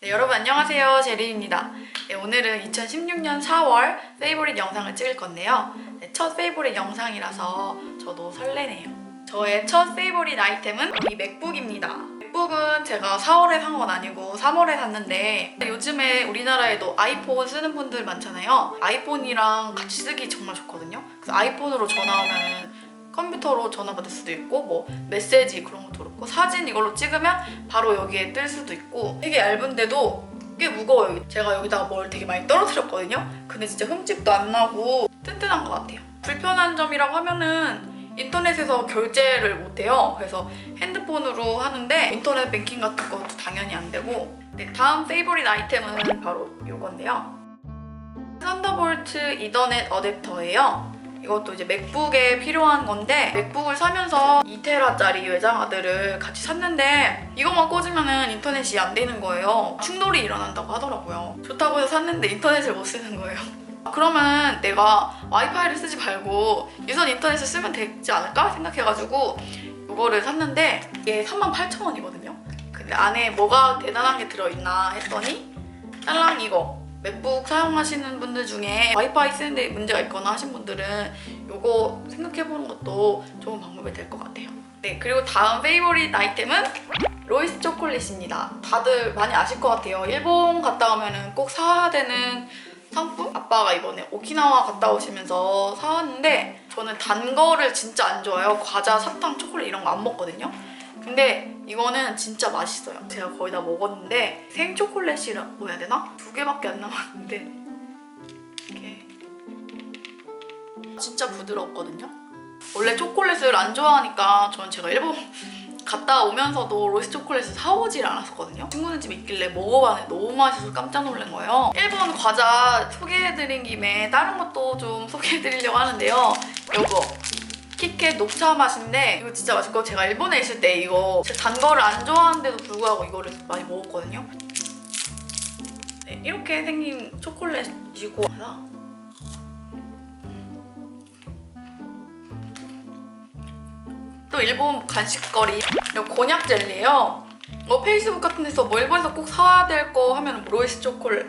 네, 여러분 안녕하세요. 제리입니다. 네, 오늘은 2016년 4월 페이보릿 영상을 찍을 건데요. 네, 첫 페이보릿 영상이라서 저도 설레네요. 저의 첫 페이보릿 아이템은 이 맥북입니다. 맥북은 제가 4월에 산 건 아니고 3월에 샀는데 요즘에 우리나라에도 아이폰 쓰는 분들 많잖아요. 아이폰이랑 같이 쓰기 정말 좋거든요. 그래서 아이폰으로 전화 오면은 컴퓨터로 전화 받을 수도 있고 뭐 메시지 그런 것도 그렇고 사진 이걸로 찍으면 바로 여기에 뜰 수도 있고 되게 얇은데도 꽤 무거워요. 제가 여기다가 뭘 되게 많이 떨어뜨렸거든요. 근데 진짜 흠집도 안 나고 튼튼한 것 같아요. 불편한 점이라고 하면은 인터넷에서 결제를 못해요. 그래서 핸드폰으로 하는데 인터넷 뱅킹 같은 것도 당연히 안 되고 네, 다음 페이보릿 아이템은 바로 이건데요. 썬더볼트 이더넷 어댑터예요. 이것도 이제 맥북에 필요한 건데 맥북을 사면서 2테라짜리 외장하드를 같이 샀는데 이것만 꽂으면은 인터넷이 안 되는 거예요. 충돌이 일어난다고 하더라고요. 좋다고 해서 샀는데 인터넷을 못 쓰는 거예요. 그러면 내가 와이파이를 쓰지 말고 유선 인터넷을 쓰면 되지 않을까 생각해가지고 이거를 샀는데 이게 38,000원이거든요. 근데 안에 뭐가 대단한 게 들어있나 했더니 딸랑 이거 맥북 사용하시는 분들 중에 와이파이 쓰는데 문제가 있거나 하신 분들은 이거 생각해보는 것도 좋은 방법이 될 것 같아요. 네, 그리고 다음 페이보릿 아이템은 로이스 초콜릿입니다. 다들 많이 아실 것 같아요. 일본 갔다 오면은 꼭 사야 되는 상품? 아빠가 이번에 오키나와 갔다 오시면서 사왔는데 저는 단 거를 진짜 안 좋아해요. 과자, 사탕, 초콜릿 이런 거 안 먹거든요. 근데 이거는 진짜 맛있어요. 제가 거의 다 먹었는데 생초콜릿이라고 해야 되나? 두 개밖에 안 남았는데 이렇게 진짜 부드럽거든요. 원래 초콜릿을 안 좋아하니까 저는 제가 일본 갔다 오면서도 로이스 초콜릿을 사오질 않았었거든요. 친구네 집에 있길래 먹어봤는데 너무 맛있어서 깜짝 놀란 거예요. 일본 과자 소개해드린 김에 다른 것도 좀 소개해드리려고 하는데요. 요거 키캣 녹차 맛인데 이거 진짜 맛있고 제가 일본에 있을 때 이거 단 거를 안 좋아하는데도 불구하고 이거를 많이 먹었거든요. 네, 이렇게 생긴 초콜릿이고 또 일본 간식거리 이거 곤약 젤리예요. 뭐 페이스북 같은 데서 뭐 일본에서 꼭 사와야 될 거 하면 뭐 로이스 초콜릿,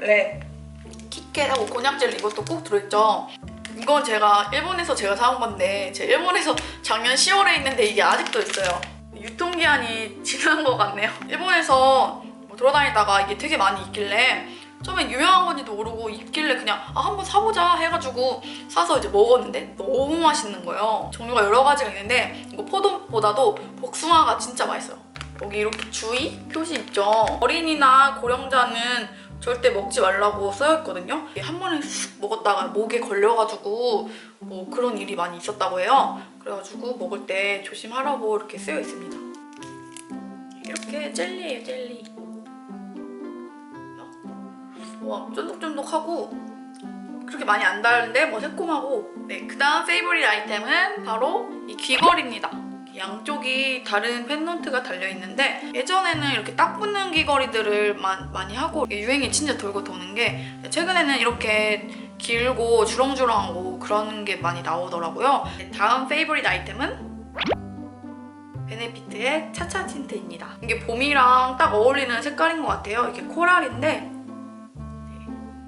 키캣하고 곤약 젤리 이것도 꼭 들어있죠. 이건 제가 일본에서 제가 사온 건데 제가 일본에서 작년 10월에 있는데 이게 아직도 있어요. 유통기한이 지난 것 같네요. 일본에서 뭐 돌아다니다가 이게 되게 많이 있길래 처음엔 유명한 건지도 모르고 있길래 그냥 아 한번 사보자 해가지고 사서 이제 먹었는데 너무 맛있는 거예요. 종류가 여러 가지가 있는데 이거 포도보다도 복숭아가 진짜 맛있어요. 여기 이렇게 주의 표시 있죠. 어린이나 고령자는 절대 먹지 말라고 써있거든요. 한 번에 쑥 먹었다가 목에 걸려가지고 뭐 그런 일이 많이 있었다고 해요. 그래가지고 먹을 때 조심하라고 이렇게 쓰여 있습니다. 이렇게 젤리예요, 젤리. 와, 쫀득쫀득하고 그렇게 많이 안 달는데 뭐 새콤하고 네, 그 다음 페이보릿 아이템은 바로 이 귀걸이입니다. 양쪽이 다른 펜던트가 달려있는데 예전에는 이렇게 딱 붙는 귀걸이들을 마- 많이 하고 유행이 진짜 돌고 도는 게 최근에는 이렇게 길고 주렁주렁하고 그런 게 많이 나오더라고요. 네, 다음 페이보릿 아이템은 베네피트의 차차 틴트입니다. 이게 봄이랑 딱 어울리는 색깔인 것 같아요. 이게 코랄인데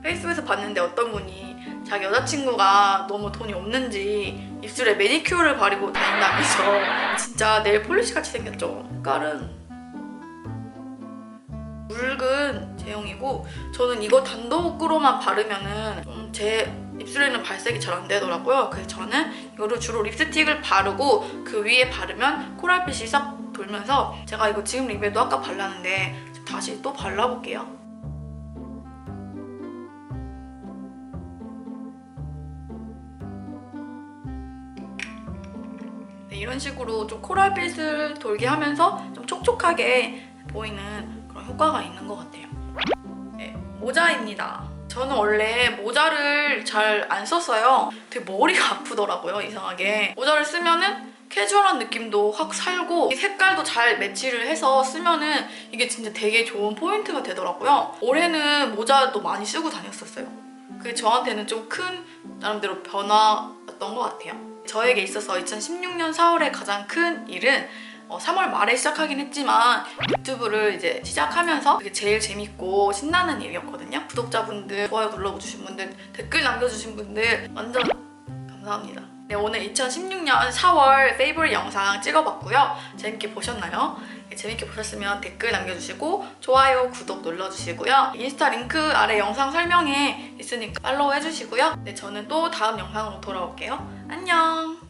페이스북에서 봤는데 어떤 분이 자기 여자친구가 너무 돈이 없는지 입술에 매니큐어를 바르고 다닌다면서 진짜 네일 폴리시 같이 생겼죠. 색깔은 묽은 제형이고 저는 이거 단독으로만 바르면은 좀제 입술에는 발색이 잘 안 되더라고요. 그래서 저는 이거를 주로 립스틱을 바르고 그 위에 바르면 코랄빛이 싹 돌면서 제가 이거 지금 립에도 아까 발랐는데 다시 또 발라볼게요. 네, 이런 식으로 좀 코랄빛을 돌게 하면서 좀 촉촉하게 보이는 그런 효과가 있는 것 같아요. 네, 모자입니다. 저는 원래 모자를 잘 안 썼어요. 되게 머리가 아프더라고요, 이상하게. 모자를 쓰면은 캐주얼한 느낌도 확 살고 이 색깔도 잘 매치를 해서 쓰면은 이게 진짜 되게 좋은 포인트가 되더라고요. 올해는 모자도 많이 쓰고 다녔었어요. 그게 저한테는 좀 큰 나름대로 변화였던 것 같아요. 저에게 있어서 2016년 4월에 가장 큰 일은 어, 3월 말에 시작하긴 했지만 유튜브를 이제 시작하면서 그게 제일 재밌고 신나는 일이었거든요. 구독자분들, 좋아요 눌러주신 분들, 댓글 남겨주신 분들 완전 감사합니다. 네, 오늘 2016년 4월 페이보릿 영상 찍어봤고요. 재밌게 보셨나요? 네, 재밌게 보셨으면 댓글 남겨주시고 좋아요, 구독 눌러주시고요. 인스타 링크 아래 영상 설명에 있으니까 팔로우 해주시고요. 네, 저는 또 다음 영상으로 돌아올게요. 안녕!